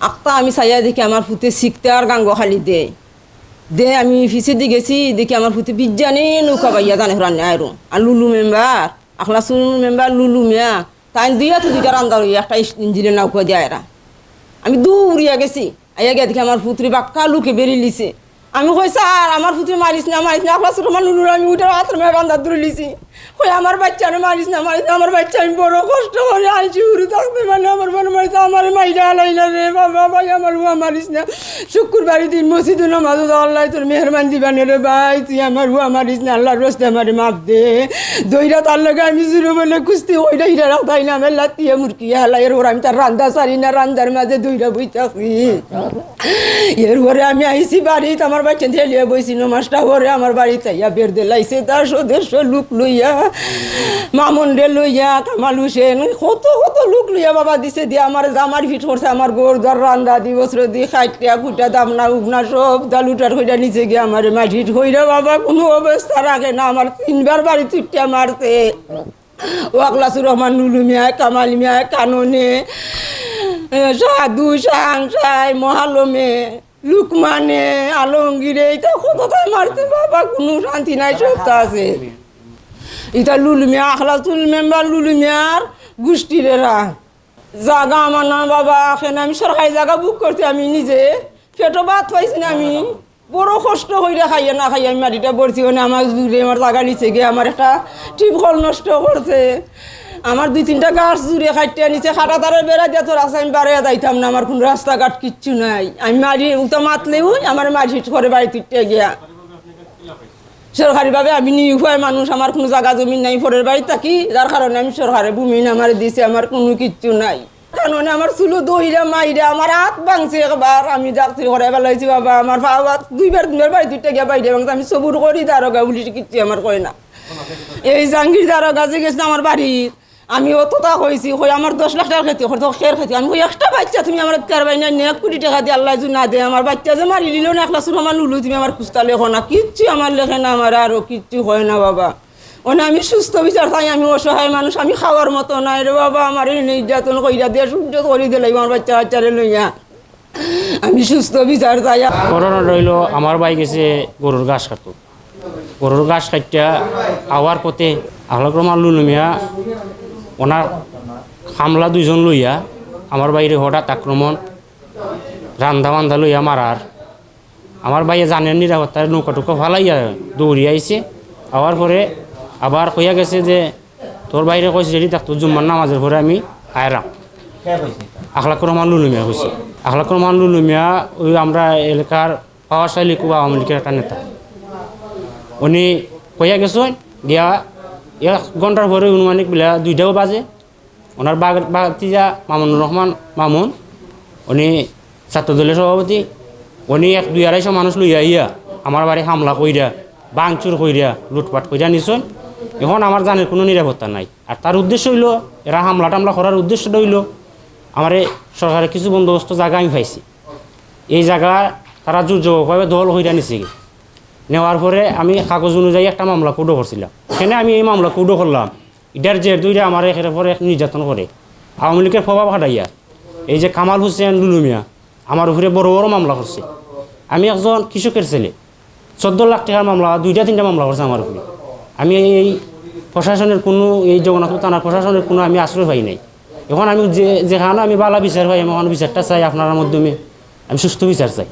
আক্তা আমি চাইয়া দেখি আমার ফুতে শিখতে আর গাঙ্গ খালি দে। দে, আমি ফিসে দি গেছি, দেখি আমার ফুতে বিজ্ঞানী নৌকা পাইয়া জানে হরান আর লুলু মেম্বার আখলা সুন মেম্বার লুলু মিয়া তাই দুইয়া তো দুইটা রান্দা রই একটা ইঞ্জিনের নৌকা দিয়ে এরা। আমি দৌড়িয়া গেছি, আইয়া গিয়া দেখি আমার পুত্রি বাক্কা লুকে বেরিয়ে লিছে। আমি কই, স্যার, আমার পুত্রি মারিস না মারিস না আপনার ছোট মানুষ আমি উঠে হাতের মেয়ে বান্ধা ধরে লিছি। কই, আমার বাচ্চা মারিস না, মারিস আমার বাচ্চা আমি বড় কষ্ট করে আনছি উড়ে থাকতে মানে আমার মনে মারিস আমার মাইরা আলাইলা রে বাবা, ভাই, আমার হুয়া মারিস না। শুক্রবারের দিন মসজিদ নামাজ আল্লাহ তোর মেহরবান দিবানে রে ভাই, তুই আমার হুয়া মারিস না, আল্লাহর রস্তে আমার মাপ দে। দইরা তার লগে আমি শুরু বলে কুস্তি ওইটা হিরা রাখাই না, আমি লাতিয়ে মুরকি হালাই এর ওর আমি তার রান্দা সারি না, রান্দার মাঝে দইরা বইতাছি এরপরে আমি আইসি বাড়িতে, আমার বাচ্চা ঠেলিয়ে বইছি নমাসটা পরে আমার বাড়িতে ইয়া বের দিলাইছে তার সদস্য লুক লইয়া মামুন্ডে লইয়া কামাল হুসেন কত কত লোক লইয়া বাবা দিছে দিয়ে আমার জামার ফিট করছে আমার গোর দর রান্দা দি বস্ত্র দি খাইটিয়া ফুটা দামনা, উগনা সব দালুটার কইরা নিচে গিয়ে আমার মাটির কইরা বাবা, কোনো অবস্থা রাখে না, আমার তিনবার বাড়ি চুটিয়া মারতে ওয়াকলাসুর রহমান নুলু মিয়া কামাল মিয়া কাননে সাধু সাংসাই মহালমে, লুকমানে, আলমগীরে এটা কত তাই মারতে বাবা, কোনো শান্তি নাই সপ্তাহ আছে। এটা লুলুমিয়া আখলাসুল মেম্বার লুলুমিয়ার গোষ্ঠীরেরা জাগা আমার না বাবা এখানে আমি সরকারি জায়গা বুক করতে আমি নিজে। পেটো ভাত পাইছি না আমি। বড় কষ্ট হইলে খাইয়ে না খাইয়ে আমি মাটিটা পড়ছি মানে আমার জুড়ে আমার জায়গা নিচে গিয়ে আমার একটা টিপকল নষ্ট করছে। আমার দুই তিনটা গাছ জুড়ে খাইতে নিচে খাটা তারে বেড়া দিয়ে তোর আছে, আমি বাড়ে যাইতাম না, আমার কোনো রাস্তাঘাট কিচ্ছু নাই। আমি মারি উতা মাতলেও আমার মারি করে বাড়ি তুলতে গিয়া। সরকারিভাবে আমি নিউফায় মানুষ আমার কোনো জায়গা জমি নাই, পরের বাড়ি থাকি, যার কারণে আমি সরকারে ভূমি আমার দিছে আমার কোনো কিচ্ছু নাই। কারণে আমার চুলো দইরা মাইরা, আমার হাত ভাঙছে একবার, আমি ডাক্তার ঘরে পেলাইছি বাবা, আমার বাবা দুইবার দুইবার বাড়ি দুইটা গিয়ে বাইরে ভাঙছে আমি সবুর করি, দারোগা বলি কিচ্ছু আমার কয় না। এই জাহাঙ্গীর দারোগা যে গেছে আমার বাড়ির আমি অতটা হয়েছি হই আমার দশ লাখ টাকা খেতে হয়তো খের খেতে আমি কই একটা বাচ্চা তুমি আমার কারবাই না এক কোটি টাকা দিয়ে আল্লাহ যদি না দে আমার বাচ্চা যে মারি নিল না, একলা শুরু আমার লুলু তুমি আমার কুস্তা লেখো না, কিচ্ছু আমার লেখে না আমার আরও কিচ্ছু হয় না বাবা। ওনে আমি সুস্থ বিচার তাই আমি অসহায় মানুষ, আমি খাওয়ার মতো নাই রে বাবা, আমার এই নির্যাতন কইরা দিয়ে সূর্য করে দিলাই আমার বাচ্চা বাচ্চারে লইয়া। আমি সুস্থ বিচার তাই করোনা রইল, আমার বাই গেছে গরুর ঘাস কাটতো। গরুর ঘাস কাটিয়া আওয়ার পথে আহলাক্রমা লুলুমিয়া ওনার হামলা দুইজন লইয়া আমার বাইরে হঠাৎ আক্রমণ রান্দা বান্ধা লইয়া মারার। আমার বাইরে জানেন নিরাপত্তার নৌকা টুকা ফালাইয়া দৌড়ি আইছে। আওয়ার পরে আবার কইয়া গেছে যে তোর বাইরে কইছে যদি থাকতো জুম্মার নামাজের পরে আমি আয়রাম আখলাকুর রহমান লুলুমিয়া হয়েছে আখলাকুর রহমান লুলুমিয়া ওই আমরা এলাকার পাওয়াশালী কুবা আওয়ামী লীগের একটা নেতা। উনি কইয়া গেছেন গিয়া এক ঘণ্টার পরে অনুমানিক বেলা দুইটাও বাজে। ওনার বাগ বাতিজা মামুনুর রহমান মামুন, উনি ছাত্রদলের সভাপতি, উনি এক দুই আড়াইশো মানুষ লইয়া ইয়া আমার বাড়ি হামলা কইরা বাংচুর কইরা লুটপাট কইরা নিছন এখন আমার জানের কোনো নিরাপত্তা নাই। আর তার উদ্দেশ্য হইল এরা হামলা টামলা করার উদ্দেশ্যটা হইল আমার সরকারের কিছু বন্দোবস্ত জায়গা আমি পাইছি। এই জায়গা তারা জোরভাবে দল হইরা নিছে। নেওয়ার পরে আমি কাগজ অনুযায়ী একটা মামলা কুডো করছিলাম। সেখানে আমি এই মামলা কুডো করলাম। এটার যে দুইটা আমার এখানে পরে নির্যাতন করে। আওয়ামী লীগের প্রভাব হাটাইয়া। এই যে কামাল হোসেন লুলুমিয়া আমার উপরে বড় বড় মামলা করছে। আমি একজন কৃষকের ছেলে। চোদ্দ লাখ টাকার মামলা, দুইটা তিনটা মামলা করছে আমার উপরে। আমি এই প্রশাসনের কোনো, এই জগন্নাথ থানার প্রশাসনের কোনো আমি আশ্রয় পাই নাই। এখন আমি যে, যেখানে আমি বালা বিচার পাই, আমি ওখানে বিচারটা চাই আপনার মাধ্যমে। আমি সুস্থ বিচার চাই।